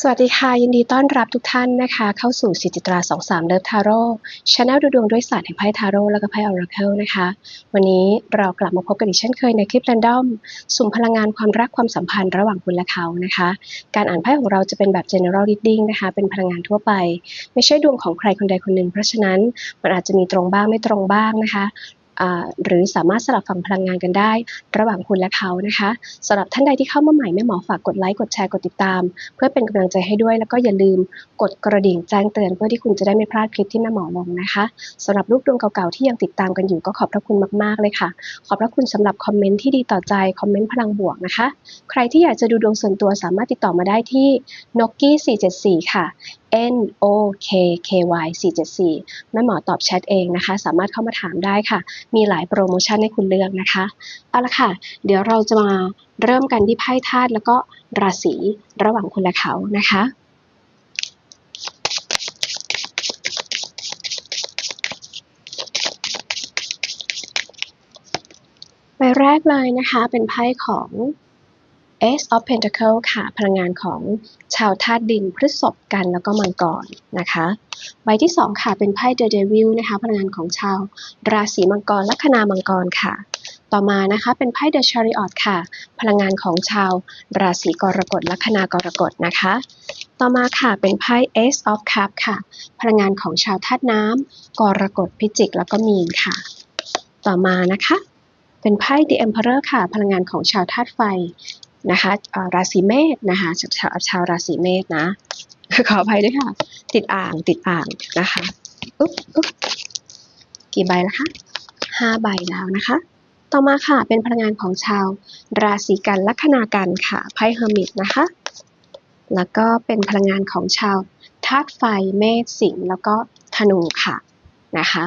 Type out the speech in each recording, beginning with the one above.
สวัสดีค่ะ ยินดีต้อนรับทุกท่านนะคะ เข้าสู่สิจิตรา23เลิฟทาโร่ชาแนลดูดวงด้วยศาสตร์แห่งไพ่ทาโร่แล้วก็ไพ่ออราเคิลนะคะ วันนี้เรากลับมาพบกันอีกเช่นเคยในคลิป r รนดอม สุ่มพลังงานความรักความสัมพันธ์ระหว่างคุณและเขานะคะ การอ่านไพ่ของเราจะเป็นแบบ general reading นะคะ เป็นพลังงานทั่วไป ไม่ใช่ดวงของใครคนใดคนหนึ่งเพราะฉะนั้นมันอาจจะมีตรงบ้างไม่ตรงบ้างนะคะ หรือสามารถสลับฝั่งพลังงานกันได้ ระหว่างคุณและเขานะคะสำหรับท่านใดที่เข้ามาใหม่แม่หมอฝากกดไลค์กดแชร์กดติดตาม เพื่อเป็นกำลังใจให้ด้วย แล้วก็อย่าลืมกดกระดิ่งแจ้งเตือนเพื่อที่คุณจะได้ไม่พลาดคลิปที่แม่หมอลงนะคะสำหรับรูปดวงเก่าๆที่ยังติดตามกันอยู่ก็ขอบพระคุณมากๆเลยค่ะ ขอบพระคุณสำหรับคอมเมนต์ที่ดีต่อใจคอมเมนต์พลังบวกนะคะ ใครที่อยากจะดูดวงส่วนตัวสามารถติดต่อมาได้ที่ n o k i 474 ค่ะ N O K K Y 474แม่หมอตอบแชทเองนะคะ สามารถเข้ามาถามได้ค่ะ มีหลายโปรโมชั่นให้คุณเลือกนะคะ เอาละค่ะ เดี๋ยวเราจะมาเริ่มกันที่ไพ่ธาตุแล้วก็ราศีระหว่างคุณและเขานะคะใบแรกเลยนะคะเป็นไพ่ของ Ace of Pentacle ค่ะ พลังงานของชาวธาตุดินพฤษภกันแล้วก็มังกรนะคะ ใบที่ 2 ค่ะ เป็นไพ่ The Devil นะคะ พลังงานของชาวราศีมังกรละคนามังกรค่ะ ต่อมานะคะ เป็นไพ่ The Chariot ค่ะ พลังงานของชาวราศีกรกฎละคณากรกฎนะคะ ต่อมาค่ะ เป็นไพ่ Ace of Cup ค่ะ พลังงานของชาวธาตุน้ำกรกฎพิจิกแล้วก็มีนค่ะ ต่อมานะคะเป็นไพ่ The Emperor ค่ะ พลังงานของชาวธาตุไฟ นะคะราศีเมษนะคะชาวชาวราศีเมษนะขออภัยด้วยค่ะ ติดอ่างติดอ่างนะคะอุ๊บอุ๊บกี่ใบแล้วคะห้าใบแล้วนะคะ ต่อมาค่ะเป็นพลังงานของชาวราศีกันลัคนากันค่ะไพ่เฮอร์มิตนะคะ แล้วก็เป็นพลังงานของชาวธาตุไฟเมษสิงห์แล้วก็ธนูค่ะนะคะ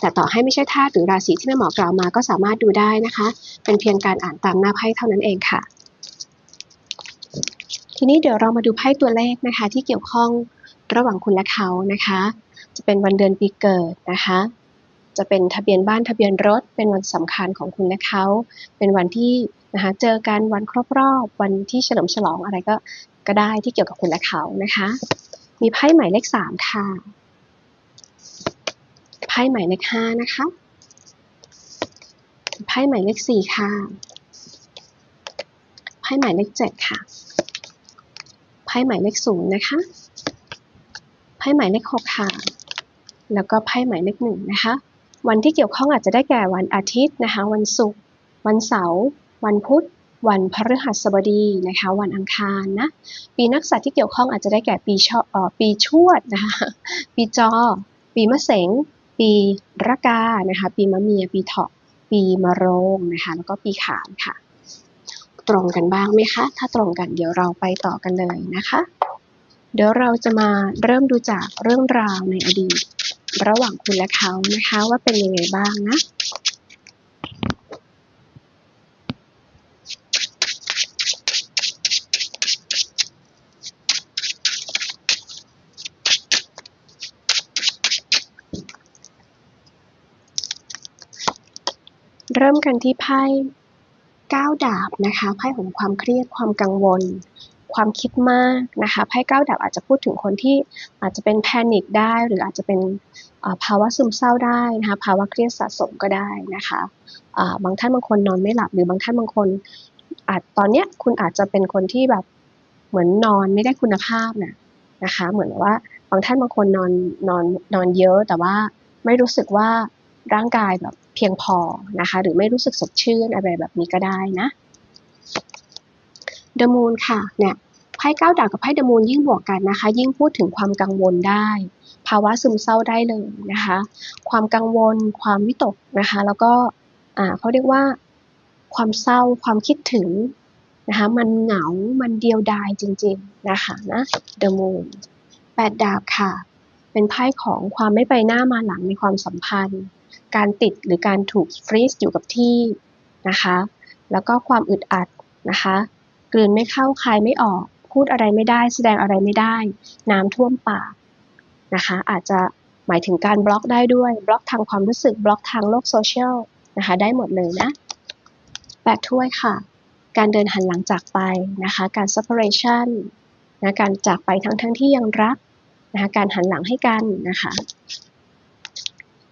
แต่ต่อให้ไม่ใช่ธาตุหรือราศีที่แม่หมอกล่าวมาก็สามารถดูได้นะคะ เป็นเพียงการอ่านตามหน้าไพ่เท่านั้นเองค่ะ ทีนี้เดี๋ยวเรามาดูไพ่ตัวเลขนะคะ ที่เกี่ยวข้องระหว่างคุณและเขานะคะ จะเป็นวันเดือนปีเกิดนะคะ จะเป็นทะเบียนบ้านทะเบียนรถ เป็นวันสำคัญของคุณและเขา เป็นวันที่นะคะเจอกันวันครบรอบวันที่เฉลิมฉลองอะไรก็ก็ได้ที่เกี่ยวกับคุณและเขานะคะ มีไพ่หมายเลขสามค่ะไพ่หมายเลขห้านะคะไพ่หมายเลขสี่ค่ะไพ่หมายเลขเจ็ดค่ะ พ่หมายเลขศูนย์นะคะ ไพ่หมายเลขหกค่ะ แล้วก็ไพ่หมายเลขหนึ่งนะคะ วันที่เกี่ยวข้องอาจจะได้แก่วันอาทิตย์นะคะ วันศุกร์ วันเสาร์ วันพุธ วันพฤหัสบดีนะคะ วันอังคารนะ ปีนักษัตรที่เกี่ยวข้องอาจจะได้แก่ปีชอเอ่อปีชวดนะคะ ปีจอ ปีมะเสง ปีระกา นะคะ ปีมะเมีย ปีเถาะ ปีมะโรงนะคะ แล้วก็ปีขานค่ะ ตรงกันบ้างไหมคะ ถ้าตรงกันเดี๋ยวเราไปต่อกันเลยนะคะ เดี๋ยวเราจะมาเริ่มดูจากเรื่องราวในอดีต ระหว่างคุณและเขานะคะว่าเป็นยังไงบ้างนะเริ่มกันที่ไพ่ ก้าวดาบนะคะไพ่ของความเครียดความกังวล ความคิดมากนะคะไพ่ก้าวดาบอาจจะพูดถึงคนที่อาจจะเป็นแพนิคได้ หรืออาจจะเป็นภาวะซึมเศร้าได้นะคะภาวะเครียดสะสมก็ได้นะคะบางท่านบางคนนอนไม่หลับ หรือบางท่านบางคนอาจตอนเนี้ยคุณอาจจะเป็นคนที่แบบเหมือนนอนไม่ได้คุณภาพนะนะคะ เหมือนว่าบางท่านบางคนนอนนอนนอนเยอะแต่ว่าไม่รู้สึกว่า ร่างกายแบบเพียงพอนะคะ หรือไม่รู้สึกสดชื่นอะไรแบบนี้ก็ได้นะ The Moon ค่ะเนี่ยไพ่เก้าดาบกับไพ่ The Moon ยิ่งบวกกันนะคะ ยิ่งพูดถึงความกังวลได้ ภาวะซึมเศร้าได้เลยนะคะ ความกังวล ความวิตกนะคะ แล้วก็อ่าเขาเรียกว่าความเศร้าความคิดถึงนะคะมันเหงา มันเดียวดายจริงๆนะคะนะ The Moon แปดดาบค่ะ เป็นไพ่ของความไม่ไปหน้ามาหลังในความสัมพันธ์ การติดหรือการถูกฟรีซอยู่กับที่นะคะ แล้วก็ความอึดอัดนะคะ กลืนไม่เข้าคายไม่ออก พูดอะไรไม่ได้ แสดงอะไรไม่ได้ น้ำท่วมปากนะคะ อาจจะหมายถึงการบล็อกได้ด้วย บล็อกทางความรู้สึก บล็อกทางโลกโซเชียลนะคะ ได้หมดเลยนะแปดถ้วยค่ะ การเดินหันหลังจากไปนะคะ การ separation นะการจากไปทั้งทั้งที่ยังรักนะคะ การหันหลังให้กันนะคะ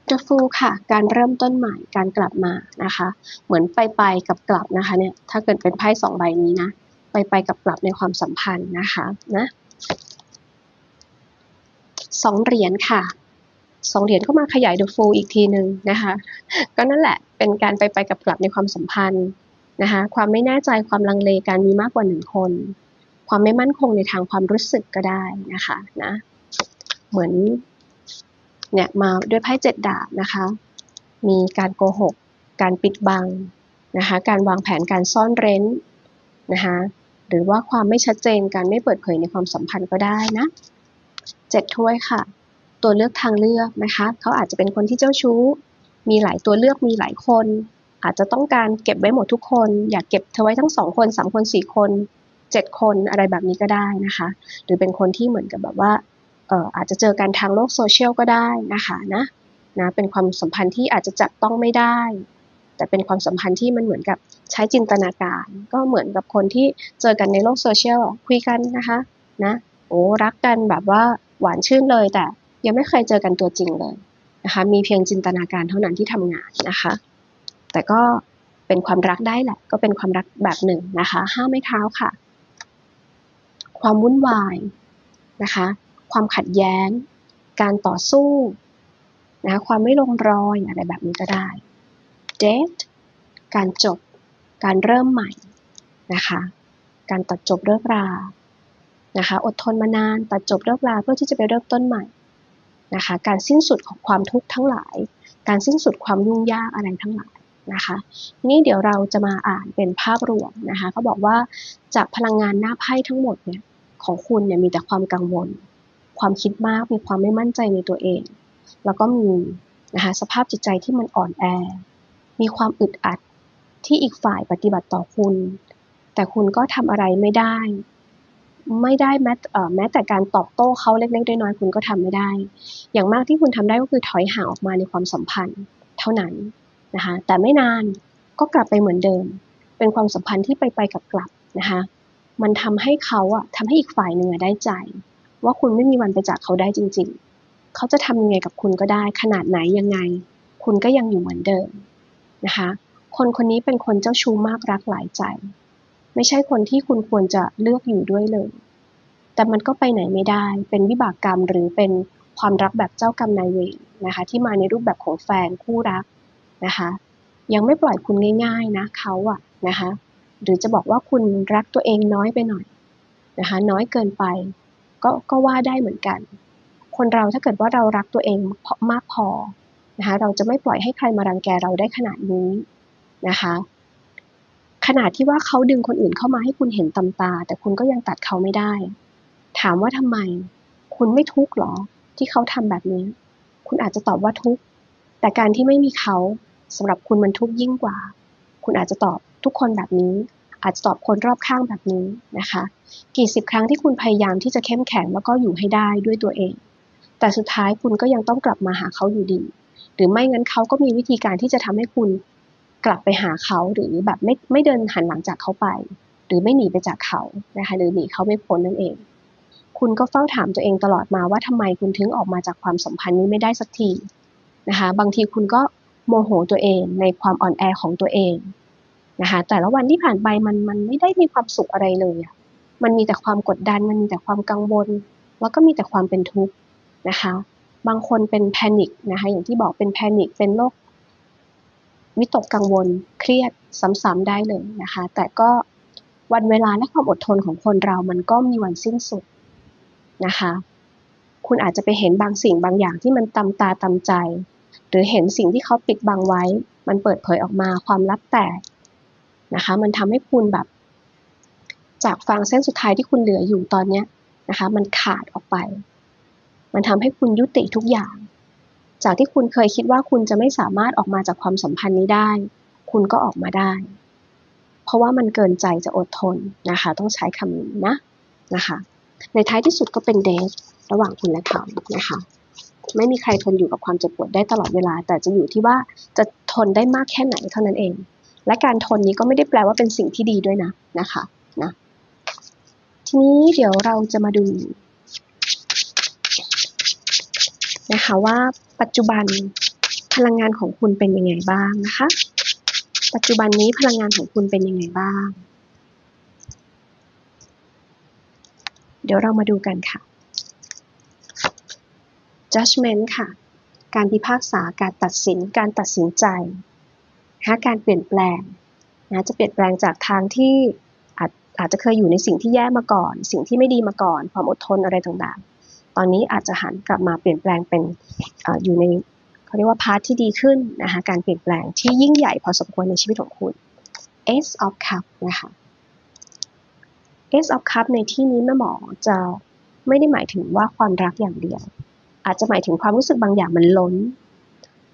The Fool ค่ะ การเริ่มต้นใหม่ การกลับมานะคะ เหมือนไปไปกับกลับนะคะเนี่ย ถ้าเกิดเป็นไพ่สองใบนี้นะ ไปไปกับกลับในความสัมพันธ์นะคะนะสองเหรียญค่ะสองเหรียญก็มาขยาย The Fool อีกทีหนึ่งนะคะ ก็นั่นแหละเป็นการไปไปกับกลับในความสัมพันธ์นะคะ ความไม่แน่ใจ ความลังเล การมีมากกว่าหนึ่งคน ความไม่มั่นคงในทางความรู้สึกก็ได้นะคะนะ เหมือน เนี่ยมาด้วยไพ่เจ็ดดาบนะคะ มีการโกหก การปิดบังนะคะ การวางแผนการซ่อนเร้นนะคะหรือว่าความไม่ชัดเจนการไม่เปิดเผยในความสัมพันธ์ก็ได้นะเจ็ดถ้วยค่ะ ตัวเลือกทางเลือกนะคะ เขาอาจจะเป็นคนที่เจ้าชู้ มีหลายตัวเลือกมีหลายคน อาจจะต้องการเก็บไว้หมดทุกคน อยากเก็บเธอไว้ทั้งสองคนสามคนสี่คนเจ็ดคนอะไรแบบนี้ก็ได้นะคะ หรือเป็นคนที่เหมือนกับแบบว่า อ่ออาจจะเจอกันทางโลกโซเชียลก็ได้นะคะนะนะเป็นความสัมพันธ์ที่อาจจะจับต้องไม่ได้ แต่เป็นความสัมพันธ์ที่มันเหมือนกับใช้จินตนาการ ก็เหมือนกับคนที่เจอกันในโลกโซเชียลคุยกันนะคะนะโอ้รักกันแบบว่าหวานชื่นเลยแต่ยังไม่เคยเจอกันตัวจริงเลยนะคะมีเพียงจินตนาการเท่านั้นที่ทำงานนะคะ แต่ก็เป็นความรักได้แหละ ก็เป็นความรักแบบหนึ่งนะคะห้าไม้เท้าค่ะ ความวุ่นวายนะคะ ความขัดแย้ง การต่อสู้นะความไม่ลงรอยอะไรแบบนี้ก็ได้ date การจบ การเริ่มใหม่นะคะ การตัดจบเลิกรานะคะ อดทนมานานตัดจบเลิกราเพื่อที่จะไปเริ่มต้นใหม่นะคะ การสิ้นสุดของความทุกข์ทั้งหลาย การสิ้นสุดความยุ่งยากอะไรทั้งหลายนะคะนี้เดี๋ยวเราจะมาอ่านเป็นภาพรวมนะคะเขาบอกว่าจากพลังงานหน้าไพ่ทั้งหมดเนี่ยของคุณเนี่ยมีแต่ความกังวล ความคิดมาก มีความไม่มั่นใจในตัวเอง แล้วก็มีนะคะสภาพจิตใจที่มันอ่อนแอ มีความอึดอัดที่อีกฝ่ายปฏิบัติต่อคุณ แต่คุณก็ทำอะไรไม่ได้ ไม่ได้แม้แม้แต่การตอบโต้เขาเล็กๆน้อยๆคุณก็ทำไม่ได้ อย่างมากที่คุณทำได้ก็คือถอยห่างออกมาในความสัมพันธ์เท่านั้นนะคะแต่ไม่นานก็กลับไปเหมือนเดิม เป็นความสัมพันธ์ที่ไปไปกับกลับนะคะมันทำให้เขาอะทำให้อีกฝ่ายหนึ่งอะได้ใจ ว่าคุณไม่มีวันไปจากเขาได้จริง ๆ เขาจะทำยังไงกับคุณก็ได้ ขนาดไหนยังไง คุณก็ยังอยู่เหมือนเดิมนะคะ คนคนนี้เป็นคนเจ้าชู้มากรักหลายใจ ไม่ใช่คนที่คุณควรจะเลือกอยู่ด้วยเลย แต่มันก็ไปไหนไม่ได้ เป็นวิบากกรรมหรือเป็นความรักแบบเจ้ากรรมนายเวรนะคะ ที่มาในรูปแบบของแฟนคู่รักนะคะ ยังไม่ปล่อยคุณง่าย ๆนะเขาอะนะคะ หรือจะบอกว่าคุณรักตัวเองน้อยไปหน่อยนะคะ น้อยเกินไป ก็ก็ว่าได้เหมือนกัน คนเราถ้าเกิดว่าเรารักตัวเองมากพอนะคะเราจะไม่ปล่อยให้ใครมารังแกเราได้ขนาดนี้นะคะขนาดที่ว่าเขาดึงคนอื่นเข้ามาให้คุณเห็นตำตา แต่คุณก็ยังตัดเขาไม่ได้ ถามว่าทำไม คุณไม่ทุกข์หรอ ที่เขาทำแบบนี้ คุณอาจจะตอบว่าทุกข์ แต่การที่ไม่มีเขาสำหรับคุณมันทุกข์ยิ่งกว่า คุณอาจจะตอบทุกคนแบบนี้ อาจจะตอบคนรอบข้างแบบนี้นะคะ กี่สิบครั้งที่คุณพยายามที่จะเข้มแข็งแล้วก็อยู่ให้ได้ด้วยตัวเอง แต่สุดท้ายคุณก็ยังต้องกลับมาหาเขาอยู่ดี หรือไม่งั้นเขาก็มีวิธีการที่จะทำให้คุณกลับไปหาเขาหรือแบบไม่ไม่เดินหันหลังจากเขาไป หรือไม่หนีไปจากเขานะคะหรือหนีเขาไม่พ้นนั่นเอง คุณก็เฝ้าถามตัวเองตลอดมาว่าทำไมคุณถึงออกมาจากความสัมพันธ์นี้ไม่ได้สักทีนะคะ บางทีคุณก็โมโหตัวเองในความอ่อนแอของตัวเอง นะคะแต่ละวันที่ผ่านไปมันมันไม่ได้มีความสุขอะไรเลยอะมันมีแต่ความกดดัน มันมีแต่ความกังวล แล้วก็มีแต่ความเป็นทุกข์นะคะ บางคนเป็นแพนิคนะคะอย่างที่บอกเป็นแพนิคเป็นโรควิตกกังวลเครียดซ้ำๆได้เลยนะคะ แต่ก็วันเวลาและความอดทนของคนเรามันก็มีวันสิ้นสุดนะคะ คุณอาจจะไปเห็นบางสิ่งบางอย่างที่มันตำตาตำใจ หรือเห็นสิ่งที่เขาปิดบังไว้ มันเปิดเผยออกมาความลับแตก นะคะ มันทำให้คุณแบบ จากฟางเส้นสุดท้ายที่คุณเหลืออยู่ตอนเนี้ยนะคะ มันขาดออกไป มันทำให้คุณยุติทุกอย่าง จากที่คุณเคยคิดว่าคุณจะไม่สามารถออกมาจากความสัมพันธ์นี้ได้ คุณก็ออกมาได้ เพราะว่ามันเกินใจจะอดทนนะคะ ต้องใช้คำนี้นะนะคะ ในท้ายที่สุดก็เป็นเดทระหว่างคุณและเขานะคะไม่มีใครทนอยู่กับความเจ็บปวดได้ตลอดเวลา แต่จะอยู่ที่ว่าจะทนได้มากแค่ไหนเท่านั้นเอง และการทนนี้ก็ไม่ได้แปลว่าเป็นสิ่งที่ดีด้วยนะนะคะนะทีนี้เดี๋ยวเราจะมาดูนะคะว่าปัจจุบันพลังงานของคุณเป็นยังไงบ้างนะคะ ปัจจุบันนี้พลังงานของคุณเป็นยังไงบ้าง เดี๋ยวเรามาดูกันค่ะ judgment ค่ะ การพิพากษา การตัดสิน การตัดสินใจ นะการเปลี่ยนแปลงนะจะเปลี่ยนแปลงจากทางที่อาจอาจจะเคยอยู่ในสิ่งที่แย่มาก่อน สิ่งที่ไม่ดีมาก่อน ความอดทนอะไรต่างๆ ตอนนี้อาจจะหันกลับมาเปลี่ยนแปลงเป็นออยู่ในเขาเรียกว่าพาร์ทที่ดีขึ้นนะคะการเปลี่ยนแปลงที่ยิ่งใหญ่พอสมควรในชีวิตของคุณ Ace of Cup นะคะ Ace of Cup ในที่นี้แม่หมอจะไม่ได้หมายถึงว่าความรักอย่างเดียว อาจจะหมายถึงความรู้สึกบางอย่างมันล้น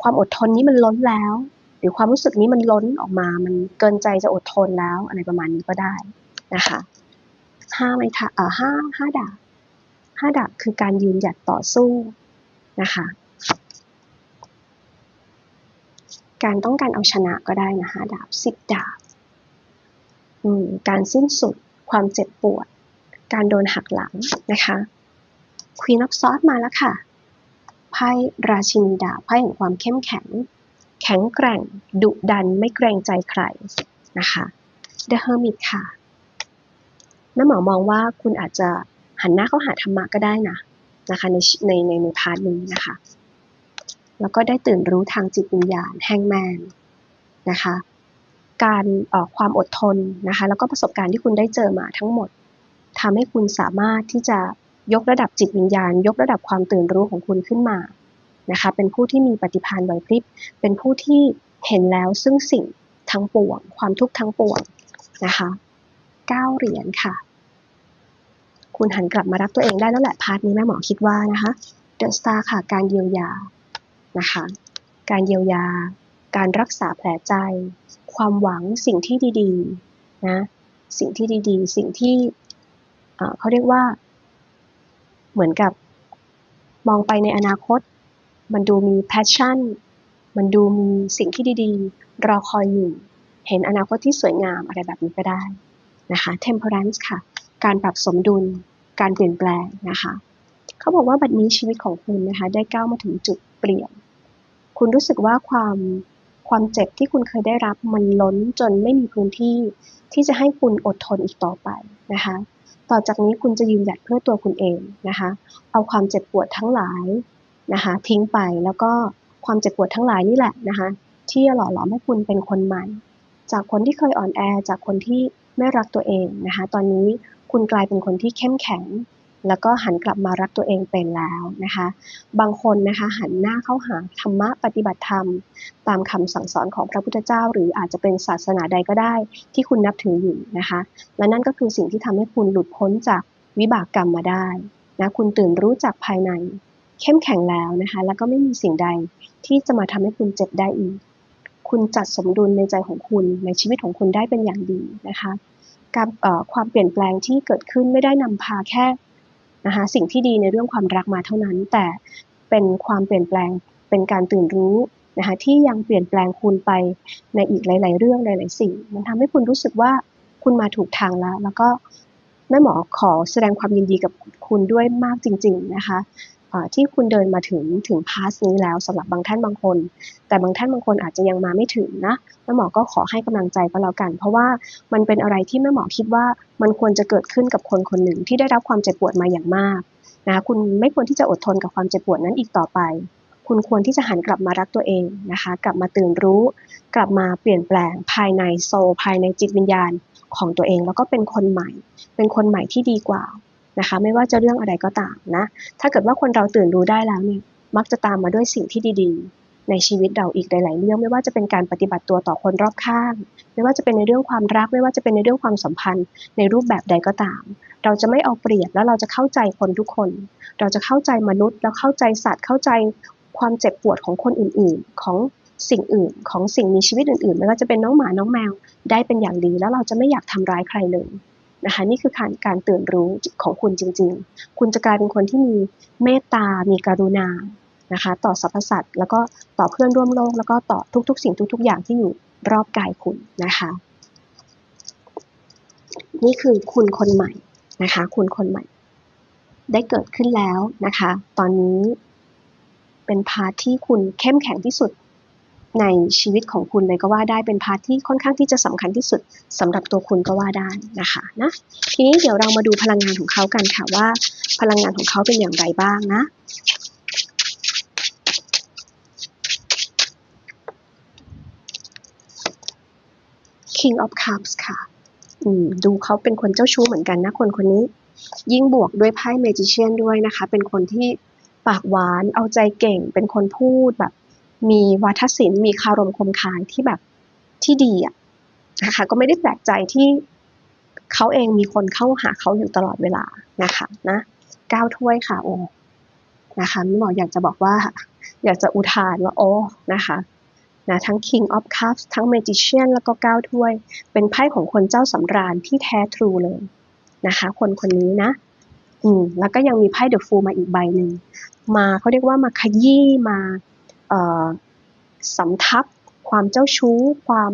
ความอดทนนี้มันล้นแล้ว หรือความรู้สึกนี้มันล้นออกมา มันเกินใจจะอดทนแล้วอะไรประมาณนี้ก็ได้นะคะห้าไม้ทะเอ่อห้าห้าดาบห้าดาบคือการยืนหยัดต่อสู้นะคะการต้องการเอาชนะก็ได้นะห้าดาบสิบดาบอืมการสิ้นสุดความเจ็บปวด การโดนหักหลังนะคะ Queen of Swords มาแล้วค่ะไพ่ราชินีดาบไพ่แห่งความเข้มแข็ง แข็งแกร่ง ดุดัน ไม่เกรงใจใครนะคะ The Hermit ค่ะแม่หมอมองว่าคุณอาจจะหันหน้าเข้าหาธรรมะก็ได้นะนะคะในในในในพาร์ทนี้นะคะ แล้วก็ได้ตื่นรู้ทางจิตวิญญาณแฮงแมนนะคะ การออกความอดทนนะคะ แล้วก็ประสบการณ์ที่คุณได้เจอมาทั้งหมดทำให้คุณสามารถที่จะยกระดับจิตวิญญาณ ยกระดับความตื่นรู้ของคุณขึ้นมา นะคะเป็นผู้ที่มีปฏิภาณไหวพริบเป็นผู้ที่เห็นแล้วซึ่งสิ่งทั้งปวง ความทุกข์ทั้งปวงนะคะเก้าเหรียญค่ะ คุณหันกลับมารักตัวเองได้แล้วแหละพาร์ทนี้แม่หมอคิดว่านะคะเดอะสตาร์ค่ะการเยียวยานะคะการเยียวยา การรักษาแผลใจ ความหวังสิ่งที่ดีๆนะสิ่งที่ดีๆ สิ่งที่เขาเรียกว่า เหมือนกับมองไปในอนาคต มันดูมีแพชชั่น มันดูมีสิ่งที่ดีๆ รอคอยอยู่ เห็นอนาคตที่สวยงามอะไรแบบนี้ก็ได้นะคะ temperance ค่ะ การปรับสมดุล การเปลี่ยนแปลงนะคะ เขาบอกว่าบัดนี้ชีวิตของคุณนะคะ ได้ก้าวมาถึงจุดเปลี่ยน คุณรู้สึกว่าความความเจ็บที่คุณเคยได้รับมันล้นจนไม่มีพื้นที่ที่จะให้คุณอดทนอีกต่อไปนะคะ ต่อจากนี้คุณจะยืนหยัดเพื่อตัวคุณเองนะคะ เอาความเจ็บปวดทั้งหลาย นะคะทิ้งไปแล้วก็ความเจ็บปวดทั้งหลายนี่แหละนะคะที่จะหล่อหลอมให้คุณเป็นคนใหม่ จากคนที่เคยอ่อนแอจากคนที่ไม่รักตัวเองนะคะตอนนี้คุณกลายเป็นคนที่เข้มแข็ง แล้วก็หันกลับมารักตัวเองเป็นแล้วนะคะบางคนนะคะหันหน้าเข้าหาธรรมะปฏิบัติธรรม ตามคำสั่งสอนของพระพุทธเจ้า หรืออาจจะเป็นศาสนาใดก็ได้ ที่คุณนับถืออยู่นะคะและนั่นก็คือสิ่งที่ทำให้คุณหลุดพ้นจากวิบากกรรมมาได้นะคุณตื่นรู้จากภายใน เข้มแข็งแล้วนะคะ แล้วก็ไม่มีสิ่งใดที่จะมาทำให้คุณเจ็บได้อีก คุณจัดสมดุลในใจของคุณในชีวิตของคุณได้เป็นอย่างดีนะคะการความเปลี่ยนแปลงที่เกิดขึ้นไม่ได้นำพาแค่นะคะสิ่งที่ดีในเรื่องความรักมาเท่านั้น แต่เป็นความเปลี่ยนแปลงเป็นการตื่นรู้นะคะที่ยังเปลี่ยนแปลงคุณไปในอีกหลาย ๆ เรื่องหลาย ๆ สิ่ง มันทำให้คุณรู้สึกว่าคุณมาถูกทางแล้ว แล้วก็แม่หมอขอแสดงความยินดีกับคุณด้วยมากจริง ๆ นะคะ ที่คุณเดินมาถึงถึงพาสนี้แล้วสำหรับบางท่านบางคน แต่บางท่านบางคนอาจจะยังมาไม่ถึงนะแม่หมอก็ขอให้กำลังใจก็แล้วกัน เพราะว่ามันเป็นอะไรที่แม่หมอคิดว่ามันควรจะเกิดขึ้นกับคนคนหนึ่งที่ได้รับความเจ็บปวดมาอย่างมากนะคุณไม่ควรที่จะอดทนกับความเจ็บปวดนั้นอีกต่อไป คุณควรที่จะหันกลับมารักตัวเองนะคะ กลับมาตื่นรู้ กลับมาเปลี่ยนแปลงภายในโซภายในจิตวิญญาณของตัวเอง แล้วก็เป็นคนใหม่ เป็นคนใหม่ที่ดีกว่า นะคะ ไม่ว่าจะเรื่องอะไรก็ตามนะ ถ้าเกิดว่าคนเราตื่นรู้ได้แล้วเนี่ย มักจะตามมาด้วยสิ่งที่ดีๆ ในชีวิตเราอีกหลาย ๆ เรื่อง ไม่ว่าจะเป็นการปฏิบัติตัวต่อคนรอบข้าง ไม่ว่าจะเป็นในเรื่องความรัก ไม่ว่าจะเป็นในเรื่องความสัมพันธ์ ในรูปแบบใดก็ตาม เราจะไม่เอาเปรียบแล้วเราจะเข้าใจคนทุกคน เราจะเข้าใจมนุษย์แล้วเข้าใจสัตว์ เข้าใจความเจ็บปวดของคนอื่น ๆ ของสิ่งอื่นของสิ่งมีชีวิตอื่นๆไม่ว่าจะเป็นน้องหมาน้องแมวได้เป็นอย่างดี แล้วเราจะไม่อยากทำร้ายใครเลย นะคะนี่คือการการตื่นรู้ของคุณจริง ๆ คุณจะกลายเป็นคนที่มีเมตตา มีกรุณานะคะต่อสรรพสัตว์แล้วก็ต่อเพื่อนร่วมโลก แล้วก็ต่อทุกๆ สิ่งทุก ๆ อย่างที่อยู่รอบกายคุณนะคะ นี่คือคุณคนใหม่นะคะ คุณคนใหม่ ได้เกิดขึ้นแล้วนะคะ ตอนนี้เป็นพาร์ทที่คุณเข้มแข็งที่สุด ในชีวิตของคุณเลยก็ว่าได้เป็นพาร์ทที่ค่อนข้างที่จะสำคัญที่สุดสำหรับตัวคุณก็ว่าได้นะคะนะทีนี้เดี๋ยวเรามาดูพลังงานของเขากันค่ะว่า พลังงานของเขาเป็นอย่างไรบ้างนะ King of Cups ค่ะดูเขาเป็นคนเจ้าชู้เหมือนกันนะคนคนนี้ ยิ่งบวกด้วยไพ่ Magician ด้วยนะคะ เป็นคนที่ปากหวานเอาใจเก่ง เป็นคนพูดแบบ มีวาทศิลป์มีคารมคมคายที่แบบที่ดีอะนะคะก็ไม่ได้แปลกใจที่เขาเองมีคนเข้าหาเขาอยู่ตลอดเวลานะคะนะก้าวถ้วยค่ะโอ้นะคะมิหมออยากจะบอกว่า อยากจะอุทานว่าโอ้นะคะนะทั้ง King of Cups ทั้ง Magician แล้วก็ก้าวถ้วย เป็นไพ่ของคนเจ้าสำราญที่แท้ทรูเลยนะคะ คนคนนี้นะ อืมแล้วก็ยังมีไพ่ The Fool มาอีกใบหนึ่งมาเขาเรียกว่ามาขยี้มา สำทับความเจ้าชู้ ความ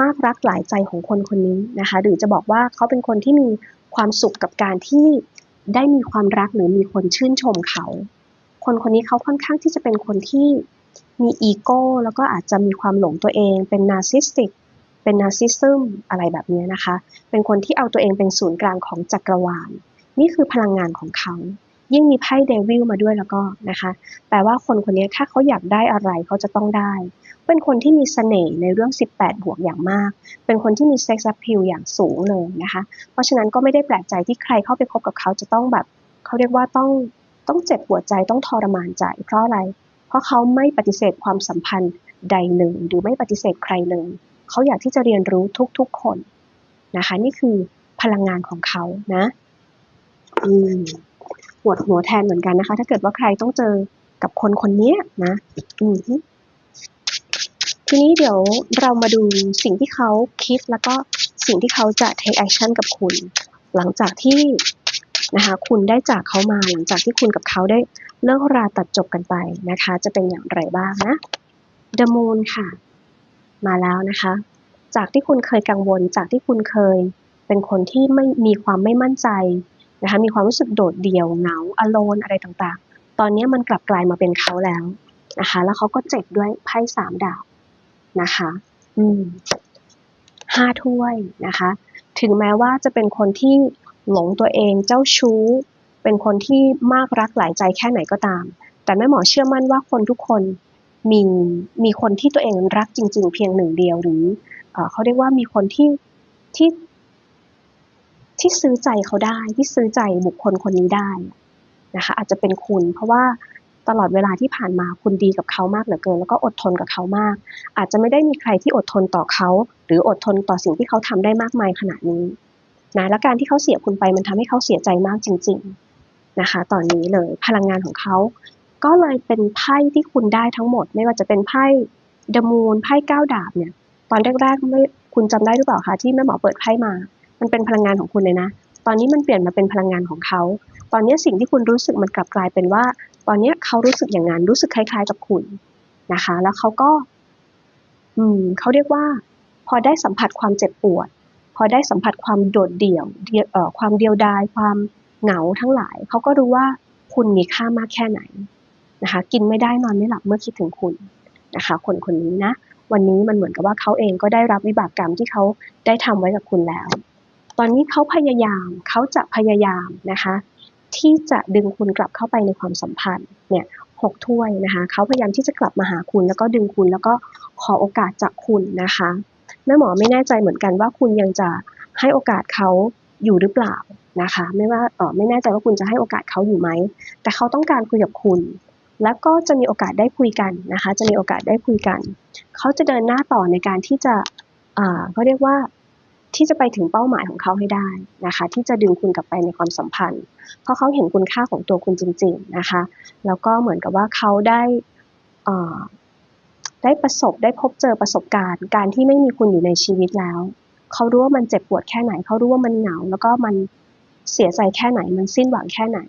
มากรักหลายใจของคนคนนี้นะคะ หรือจะบอกว่าเขาเป็นคนที่มีความสุขกับการที่ได้มีความรักหรือมีคนชื่นชมเขา คนคนนี้เขาค่อนข้างที่จะเป็นคนที่มีอีโก้แล้วก็อาจจะมีความหลงตัวเอง เป็นนาร์ซิสติก เป็นนาร์ซิซึมอะไรแบบนี้นะคะ เป็นคนที่เอาตัวเองเป็นศูนย์กลางของจักรวาล นี่คือพลังงานของเขา ยิ่งมีไพ่เดวิลมาด้วยแล้วก็นะคะแปลว่าคนคนนี้ถ้าเขาอยากได้อะไรเขาจะต้องได้ เป็นคนที่มีเสน่ห์ในเรื่อง 18 บวกอย่างมาก เป็นคนที่มีเซ็กซ์ p พิลอย่างสูงเลยนะคะ เพราะฉะนั้นก็ไม่ได้แปลกใจที่ใครเข้าไปคบกับเขาจะต้องแบบเขาเรียกว่าต้องต้องเจ็บปวดใจต้องทรมานใจ เพราะอะไร เพราะเขาไม่ปฏิเสธความสัมพันธ์ใดเลยหรือไม่ปฏิเสธใครเลย เขาอยากที่จะเรียนรู้ทุกๆคนนะคะ นี่คือพลังงานของเขานะ อืม วดหัวแทนเหมือนกันนะคะ ถ้าเกิดว่าใครต้องเจอกับคนคนนี้นะอืมทีนี้เดี๋ยวเรามาดูสิ่งที่เขาคิดแล้วก็สิ่งที่เขาจะ take action กับคุณ หลังจากที่นะคะคุณได้จากเขามาหลังจากที่คุณกับเขาได้เลิกราตัดจบกันไปนะคะ จะเป็นอย่างไรบ้างนะ The Moon ค่ะ มาแล้วนะคะ จากที่คุณเคยกังวลจากที่คุณเคยเป็นคนที่ไม่มีความไม่มั่นใจ นะคะมีความรู้สึกโดดเดี่ยวเหงาอโลนอะไรต่างๆ ตอนนี้มันกลับกลายมาเป็นเขาแล้วนะคะแล้วเขาก็เจ็บด้วยไพ่สามดาบนะคะอืมห้าถ้วยนะคะ ถึงแม้ว่าจะเป็นคนที่หลงตัวเองเจ้าชู้ เป็นคนที่มากรักหลายใจแค่ไหนก็ตาม แต่แม่หมอเชื่อมั่นว่าคนทุกคนมีมีคนที่ตัวเองรักจริง ๆ เพียงหนึ่งเดียวหรือเอเขาเรียกว่ามีคนที่ที่ ที่ซื้อใจเขาได้ที่ซื้อใจบุคคลคนนี้ได้นะคะอาจจะเป็นคุณ เพราะว่าตลอดเวลาที่ผ่านมาคุณดีกับเขามากเหลือเกิน แล้วก็อดทนกับเขามาก อาจจะไม่ได้มีใครที่อดทนต่อเขา หรืออดทนต่อสิ่งที่เขาทำได้มากมายขนาดนี้นะและการที่เขาเสียคุณไปมันทำให้เขาเสียใจมากจริง ๆนะคะ ตอนนี้เลยพลังงานของเขา ก็เลยเป็นไพ่ที่คุณได้ทั้งหมด ไม่ว่าจะเป็นไพ่เดมูนไพ่ก้าวดาบเนี่ย ตอนแรกๆไม่คุณจำได้หรือเปล่าคะที่แม่หมอเปิดไพ่มา มันเป็นพลังงานของคุณเลยนะ ตอนนี้มันเปลี่ยนมาเป็นพลังงานของเขา ตอนนี้สิ่งที่คุณรู้สึกมันกลับกลายเป็นว่า ตอนนี้เขารู้สึกอย่างนั้นรู้สึกคล้าย ๆ กับคุณนะคะ แล้วเขาก็ อืมเขาเรียกว่า พอได้สัมผัสความเจ็บปวด พอได้สัมผัสความโดดเดี่ยวเอ่อความเดียวดาย ความเหงาทั้งหลาย เขาก็รู้ว่าคุณมีค่ามากแค่ไหนนะคะ กินไม่ได้นอนไม่หลับเมื่อคิดถึงคุณนะคะ คนคนนี้นะวันนี้มันเหมือนกับว่าเขาเองก็ได้รับวิบากกรรมที่เขาได้ทำไว้กับคุณแล้ว ตอนนี้เขาพยายามเขาจะพยายามนะคะที่จะดึงคุณกลับเข้าไปในความสัมพันธ์เนี่ยหกถ้วยนะคะเขาพยายามที่จะกลับมาหาคุณ แล้วก็ดึงคุณแล้วก็ขอโอกาสจากคุณนะคะแม่หมอไม่แน่ใจเหมือนกันว่าคุณยังจะให้โอกาสเขาอยู่หรือเปล่านะคะ ไม่ว่าเออไม่แน่ใจว่าคุณจะให้โอกาสเขาอยู่ไหม แต่เขาต้องการคุยกับคุณ แล้วก็จะมีโอกาสได้คุยกันนะคะ จะมีโอกาสได้คุยกัน เขาจะเดินหน้าต่อในการที่จะอ่าเขาเรียกว่า ที่จะไปถึงเป้าหมายของเขาให้ได้นะคะ ที่จะดึงคุณกลับไปในความสัมพันธ์ เพราะเขาเห็นคุณค่าของตัวคุณจริง ๆนะคะ แล้วก็เหมือนกับว่าเขาได้ได้ประสบได้พบเจอประสบการณ์ การที่ไม่มีคุณอยู่ในชีวิตแล้ว เขารู้ว่ามันเจ็บปวดแค่ไหน เขารู้ว่ามันเหงา แล้วก็มันเสียใจแค่ไหน มันสิ้นหวังแค่ไหน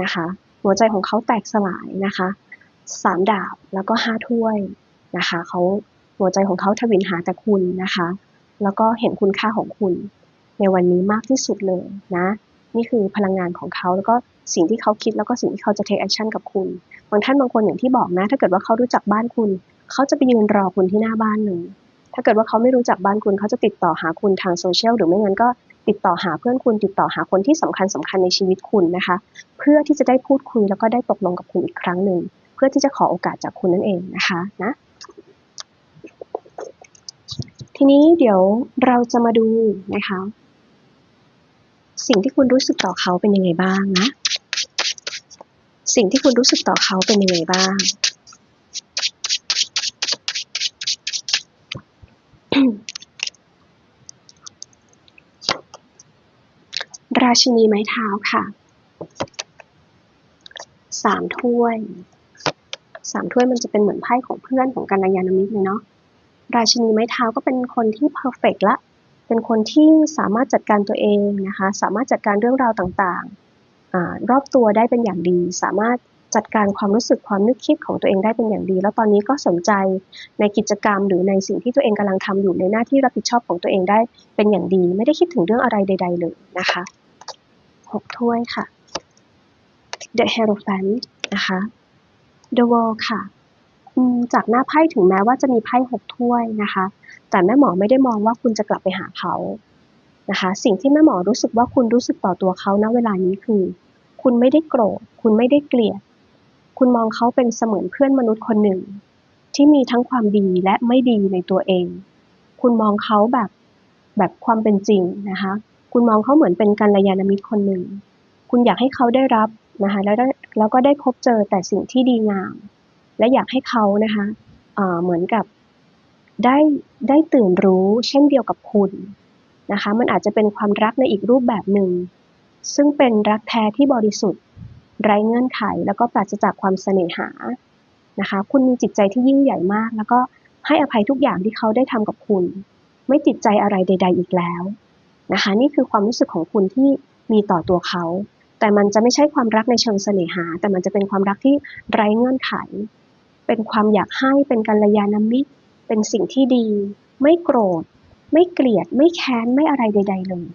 นะคะ หัวใจของเขาแตกสลายนะคะสามดาบแล้วก็ห้าถ้วยนะคะเขาหัวใจของเขาทวินหาแต่คุณนะคะ แล้วก็เห็นคุณค่าของคุณ ในวันนี้มากที่สุดเลยนะ นี่คือพลังงานของเขาแล้วก็สิ่งที่เขาคิดแล้วก็สิ่งที่เขาจะ take action กับคุณ บางท่านบางคนอย่างที่บอกนะ ถ้าเกิดว่าเขารู้จักบ้านคุณ เขาจะไปยืนรอคุณที่หน้าบ้านเลยถ้าเกิดว่าเขาไม่รู้จักบ้านคุณเขาจะติดต่อหาคุณทางโซเชียลหรือไม่งั้นก็ติดต่อหาเพื่อนคุณติดต่อหาคนที่สำคัญสำคัญในชีวิตคุณนะคะ เพื่อที่จะได้พูดคุยแล้วก็ได้ตกลงกับคุณอีกครั้งหนึ่งเพื่อที่จะขอโอกาสจากคุณนั่นเองนะคะนะ ทีนี้เดี๋ยวเราจะมาดูนะคะ สิ่งที่คุณรู้สึกต่อเขาเป็นยังไงบ้างนะ สิ่งที่คุณรู้สึกต่อเขาเป็นยังไงบ้างราชินีไม้เท้าค่ะ สามถ้วย สามถ้วยมันจะเป็นเหมือนไพ่ของเพื่อนของกัลยาณมิตรเลยเนาะ ราชินีไม้เท้าก็เป็นคนที่เพอร์เฟกละเป็นคนที่สามารถจัดการตัวเองนะคะ สามารถจัดการเรื่องราวต่างๆ รอบตัวได้เป็นอย่างดี สามารถจัดการความรู้สึกความนึกคิดของตัวเองได้เป็นอย่างดี แล้วตอนนี้ก็สนใจในกิจกรรมหรือในสิ่งที่ตัวเองกำลังทำอยู่ในหน้าที่รับผิดชอบของตัวเองได้เป็นอย่างดี ไม่ได้คิดถึงเรื่องอะไรใด ๆ เลยนะคะหกถ้วยค่ะ The Hierophant นะคะ The World ค่ะ จากหน้าไพ่ถึงแม้ว่าจะมีไพ่หกถ้วยนะคะ แต่แม่หมอไม่ได้มองว่าคุณจะกลับไปหาเขานะคะ สิ่งที่แม่หมอรู้สึกว่าคุณรู้สึกต่อตัวเขาณเวลานี้คือ คุณไม่ได้โกรธ คุณไม่ได้เกลียด คุณมองเขาเป็นเสมือนเพื่อนมนุษย์คนหนึ่ง ที่มีทั้งความดีและไม่ดีในตัวเอง คุณมองเขาแบบแบบความเป็นจริงนะคะ คุณมองเขาเหมือนเป็นกัลยาณมิตรคนหนึ่ง คุณอยากให้เขาได้รับนะคะแล้วได้แล้วก็ได้พบเจอแต่สิ่งที่ดีงาม และอยากให้เขานะคะเหมือนกับได้ได้ตื่นรู้เช่นเดียวกับคุณนะคะ มันอาจจะเป็นความรักในอีกรูปแบบหนึ่ง ซึ่งเป็นรักแท้ที่บริสุทธิ์ ไร้เงื่อนไข แล้วก็ปราศจากความเสน่หานะคะ คุณมีจิตใจที่ยิ่งใหญ่มาก แล้วก็ให้อภัยทุกอย่างที่เขาได้ทำกับคุณ ไม่ติดใจอะไรใด ๆ อีกแล้วนะคะ นี่คือความรู้สึกของคุณที่มีต่อตัวเขา แต่มันจะไม่ใช่ความรักในเชิงเสน่หา แต่มันจะเป็นความรักที่ไร้เงื่อนไข เป็นความอยากให้เป็นกัลยาณมิตร เป็นสิ่งที่ดี ไม่โกรธ ไม่เกลียด ไม่แค้น ไม่อะไรใด ๆ เลย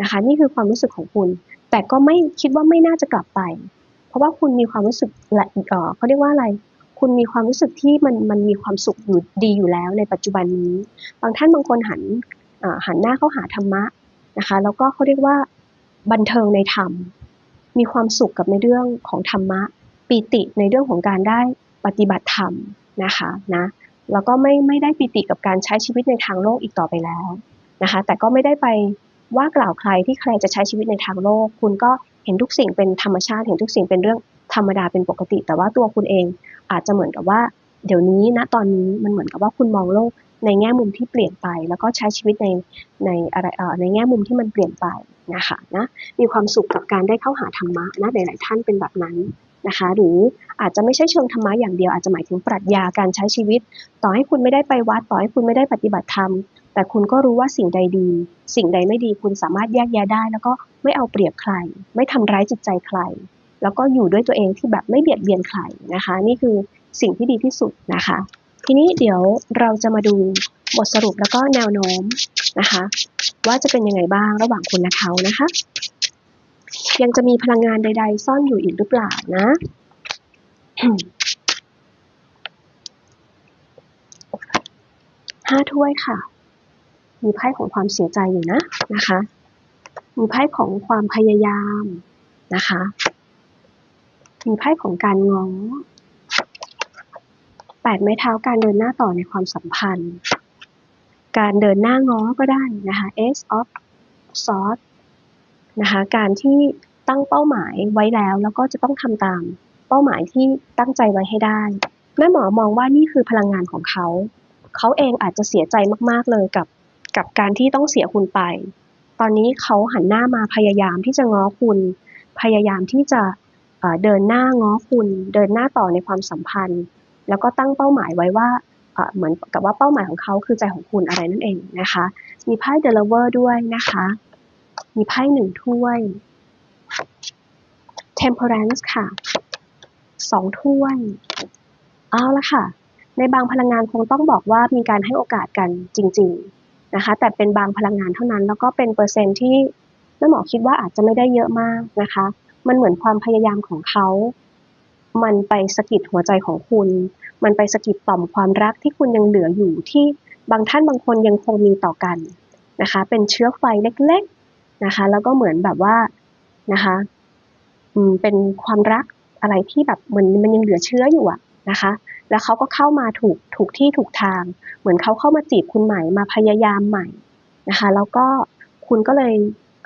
นะคะ นี่คือความรู้สึกของคุณ แต่ก็ไม่คิดว่าไม่น่าจะกลับไป เพราะว่าคุณมีความรู้สึกเออเขาเรียกว่าอะไร คุณมีความรู้สึกที่มันมันมีความสุขอยู่ดีอยู่แล้วในปัจจุบันนี้ บางท่านบางคนหันหันหน้าเข้าหาธรรมะนะคะ แล้วก็เขาเรียกว่าบันเทิงในธรรม มีความสุขกับในเรื่องของธรรมะ ปีติในเรื่องของการได้ ปฏิบัติธรรมนะคะนะแล้วก็ไม่ไม่ได้ปีติกับการใช้ชีวิตในทางโลกอีกต่อไปแล้วนะคะ แต่ก็ไม่ได้ไปว่ากล่าวใครที่ใครจะใช้ชีวิตในทางโลก คุณก็เห็นทุกสิ่งเป็นธรรมชาติ เห็นทุกสิ่งเป็นเรื่องธรรมดาเป็นปกติ แต่ว่าตัวคุณเองอาจจะเหมือนกับว่า เดี๋ยวนี้ณตอนนี้มันเหมือนกับว่าคุณมองโลกในแง่มุมที่เปลี่ยนไป แล้วก็ใช้ชีวิตในในอะไรเอ่อในแง่มุมที่มันเปลี่ยนไปนะคะนะมีความสุขกับการได้เข้าหาธรรมะนะหลาย ๆ ท่านเป็นแบบนั้น นะคะ หรืออาจจะไม่ใช่เชิงธรรมะอย่างเดียวอาจจะหมายถึงปรัชญาการใช้ชีวิต ต่อให้คุณไม่ได้ไปวัดต่อให้คุณไม่ได้ปฏิบัติธรรม แต่คุณก็รู้ว่าสิ่งใดดี สิ่งใดไม่ดีคุณสามารถแยกแยะได้ แล้วก็ไม่เอาเปรียบใคร ไม่ทำร้ายจิตใจใคร แล้วก็อยู่ด้วยตัวเองที่แบบไม่เบียดเบียนใครนะคะ นี่คือสิ่งที่ดีที่สุดนะคะ ทีนี้เดี๋ยวเราจะมาดูบทสรุปแล้วก็แนวโน้มนะคะ ว่าจะเป็นยังไงบ้างระหว่างคุณและเขานะคะ ยังจะมีพลังงานใด ๆ ซ่อนอยู่อีกหรือเปล่านะห้าถ้วยค่ะ มีไพ่ของความเสียใจอยู่นะนะคะ มีไพ่ของความพยายามนะคะ มีไพ่ของการงอแปดไม้เท้าการเดินหน้าต่อในความสัมพันธ์ การเดินหน้าง้อก็ได้นะคะ Ace of Swords นะคะ การที่ตั้งเป้าหมายไว้แล้ว แล้วก็จะต้องทำตาม เป้าหมายที่ตั้งใจไว้ให้ได้ แม่หมอมองว่านี่คือพลังงานของเขา เขาเองอาจจะเสียใจมากๆเลยกับกับการที่ต้องเสียคุณไป ตอนนี้เขาหันหน้ามาพยายามที่จะง้อคุณ พยายามที่จะเดินหน้าง้อคุณ เดินหน้าต่อในความสัมพันธ์ แล้วก็ตั้งเป้าหมายไว้ว่าเหมือนกับว่าเป้าหมายของเขาคือใจของคุณอะไรนั่นเองนะคะ มีไพ่ The Lover ด้วยนะคะ มีไพ่หนึ่งถ้วย Temperance ค่ะสองถ้วย เอาละค่ะ ในบางพลังงานคงต้องบอกว่ามีการให้โอกาสกันจริง ๆนะคะ แต่เป็นบางพลังงานเท่านั้น แล้วก็เป็นเปอร์เซ็นต์ที่แม่หมอคิดว่าอาจจะไม่ได้เยอะมากนะคะ มันเหมือนความพยายามของเขา มันไปสะกิดหัวใจของคุณ มันไปสะกิดต่อมความรักที่คุณยังเหลืออยู่ที่บางท่านบางคนยังคงมีต่อกันนะคะ เป็นเชื้อไฟเล็ก นะคะ แล้วก็เหมือนแบบว่านะคะเป็นความรักอะไรที่แบบเหมือนมันยังเหลือเชื้ออยู่อะนะคะ แล้วเขาก็เข้ามาถูกถูกที่ถูกทาง เหมือนเขาเข้ามาจีบคุณใหม่มาพยายามใหม่นะคะ แล้วก็คุณก็เลย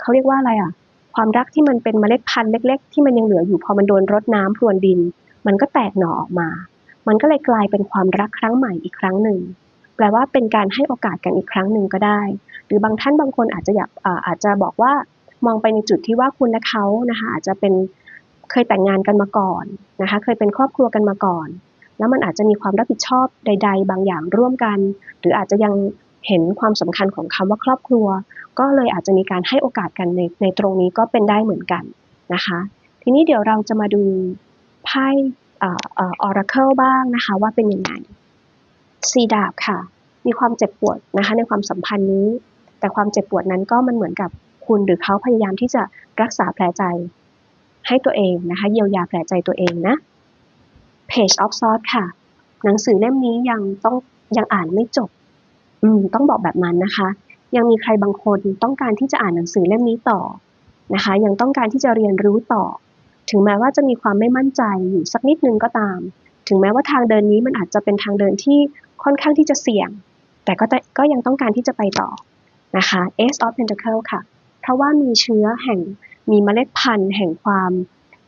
เขาเรียกว่าอะไรอะความรักที่มันเป็นเมล็ดพันธุ์เล็ก ๆ ที่มันยังเหลืออยู่พอมันโดนรดน้ำพรวนดิน มันก็แตกหน่อออกมา มันก็เลยกลายเป็นความรักครั้งใหม่อีกครั้งหนึ่งแปลว่าเป็นการให้โอกาสกันอีกครั้งหนึ่งก็ได้ รือบางท่านบางคนอาจจะอยากอาจจะบอกว่ามองไปในจุดที่ว่าคุณและเขานะคะอาจจะเป็นเคยแต่งงานกันมาก่อนนะคะเคยเป็นครอบครัวกันมาก่อน แล้วมันอาจจะมีความรับผิดชอบใด ๆ บางอย่างร่วมกัน หรืออาจจะยังเห็นความสำคัญของคำว่าครอบครัว ก็เลยอาจจะมีการให้โอกาสกันในในตรงนี้ก็เป็นได้เหมือนกันนะคะ ทีนี้เดี๋ยวเราจะมาดูไพ่ออราเคิลบ้างนะคะว่าเป็นยังไงสีดาบค่ะ มีความเจ็บปวดนะคะในความสัมพันธ์นี้ แต่ความเจ็บปวดนั้นก็มันเหมือนกับคุณหรือเขาพยายามที่จะรักษาแผลใจให้ตัวเองนะคะเยียวยาแผลใจตัวเองนะ Page of Swords ค่ะ หนังสือเล่มนี้ยังต้องยังอ่านไม่จบ อืมต้องบอกแบบนั้นนะคะ ยังมีใครบางคนต้องการที่จะอ่านหนังสือเล่มนี้ต่อนะคะ ยังต้องการที่จะเรียนรู้ต่อ ถึงแม้ว่าจะมีความไม่มั่นใจอยู่สักนิดนึงก็ตาม ถึงแม้ว่าทางเดินนี้มันอาจจะเป็นทางเดินที่ค่อนข้างที่จะเสี่ยง แต่ก็ก็ยังต้องการที่จะไปต่อ นะคะ Ace of Pentacle ค่ะ เพราะว่ามีเชื้อแห่งมีเมล็ดพันธุ์ แห่งความ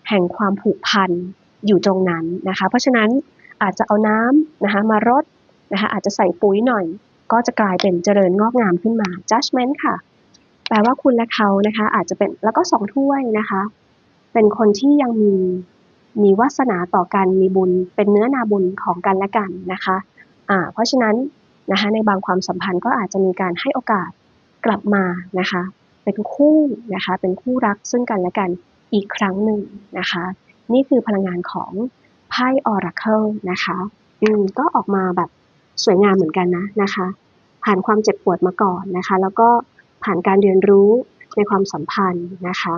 แห่งความผูกพันอยู่ตรงนั้นนะคะ เพราะฉะนั้นอาจจะเอาน้ำนะคะมารดนะคะอาจจะใส่ปุ๋ยหน่อย ก็จะกลายเป็นเจริญงอกงามขึ้นมา judgment ค่ะ แปลว่าคุณและเขานะคะอาจจะเป็นแล้วก็สองถ้วยนะคะ เป็นคนที่ยังมีมีวาสนาต่อกันมีบุญเป็นเนื้อนาบุญของกันและกันนะคะอ่าเพราะฉะนั้นนะคะในบางความสัมพันธ์ก็อาจจะมีการให้โอกาส กลับมานะคะ เป็นคู่นะคะเป็นคู่รักซึ่งกันและกันอีกครั้งหนึ่งนะคะ นี่คือพลังงานของไพ่ออราเคิลนะคะอืมก็ออกมาแบบสวยงามเหมือนกันนะนะคะ ผ่านความเจ็บปวดมาก่อนนะคะ แล้วก็ผ่านการเรียนรู้ในความสัมพันธ์นะคะ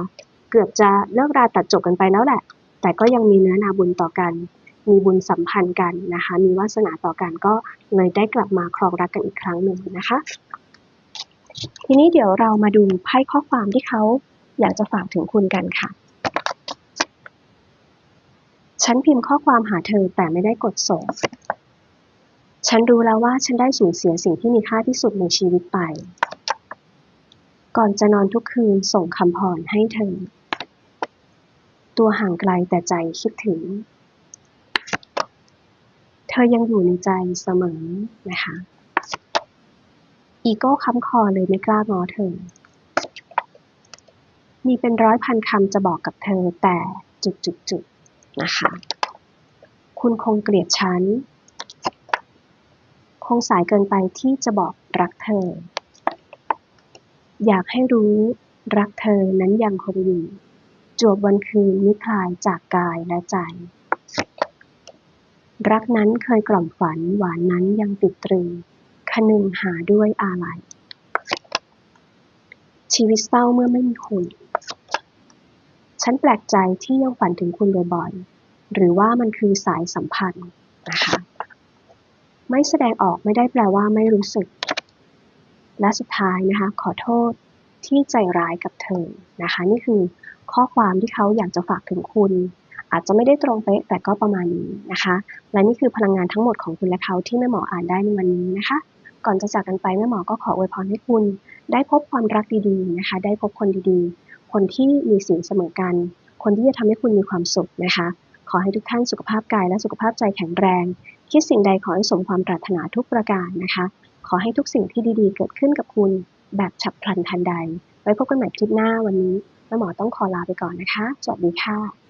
เกือบจะเลิกราตัดจบกันไปแล้วแหละ แต่ก็ยังมีเนื้อนาบุญต่อกัน มีบุญสัมพันธ์กันนะคะ มีวาสนาต่อกันก็เลยได้กลับมาครองรักกันอีกครั้งหนึ่งนะคะ ทีนี้เดี๋ยวเรามาดูไพ่ข้อความที่เขาอยากจะฝากถึงคุณกันค่ะ ฉันพิมพ์ข้อความหาเธอแต่ไม่ได้กดส่ง ฉันรู้แล้วว่าฉันได้สูญเสียสิ่งที่มีค่าที่สุดในชีวิตไป ก่อนจะนอนทุกคืนส่งคำพรให้เธอ ตัวห่างไกลแต่ใจคิดถึง เธอยังอยู่ในใจเสมอนะคะ อีโก้ค้ำคอเลยไม่กล้างอเธอ มีเป็นร้อยพันคำจะบอกกับเธอแต่จุดจุดจุดนะคะ คุณคงเกลียดฉัน คงสายเกินไปที่จะบอกรักเธอ อยากให้รู้รักเธอนั้นยังคงอยู่ จวบวันคืนนิคลายจากกายและใจ รักนั้นเคยกล่อมฝันหวานนั้นยังติดตรึง นึงหาด้วยอาลัย ชีวิตเศร้าเมื่อไม่มีคุณ ฉันแปลกใจที่ยังฝันถึงคุณบ่อยๆ หรือว่ามันคือสายสัมพันธ์นะคะ ไม่แสดงออกไม่ได้แปลว่าไม่รู้สึก และสุดท้ายนะคะ ขอโทษที่ใจร้ายกับเธอนะคะ นี่คือข้อความที่เขาอยากจะฝากถึงคุณ อาจจะไม่ได้ตรงเป๊ะแต่ก็ประมาณนี้นะคะ และนี่คือพลังงานทั้งหมดของคุณและเขาที่แม่หมออ่านได้ในวันนี้นะคะ ก่อนจะจากกันไปแม่หมอก็ขออวยพรให้คุณ ได้พบความรักดีๆนะคะ ได้พบคนดีๆ คนที่มีสิ่งเสมอกัน คนที่จะทำให้คุณมีความสุขนะคะ ขอให้ทุกท่านสุขภาพกายและสุขภาพใจแข็งแรง คิดสิ่งใดขอให้สมความปรารถนาทุกประการนะคะ ขอให้ทุกสิ่งที่ดีๆ เกิดขึ้นกับคุณ แบบฉับพลันทันใด ไว้พบกันใหม่คลิปหน้าวันนี้แม่หมอต้องขอลาไปก่อนนะคะ สวัสดีค่ะ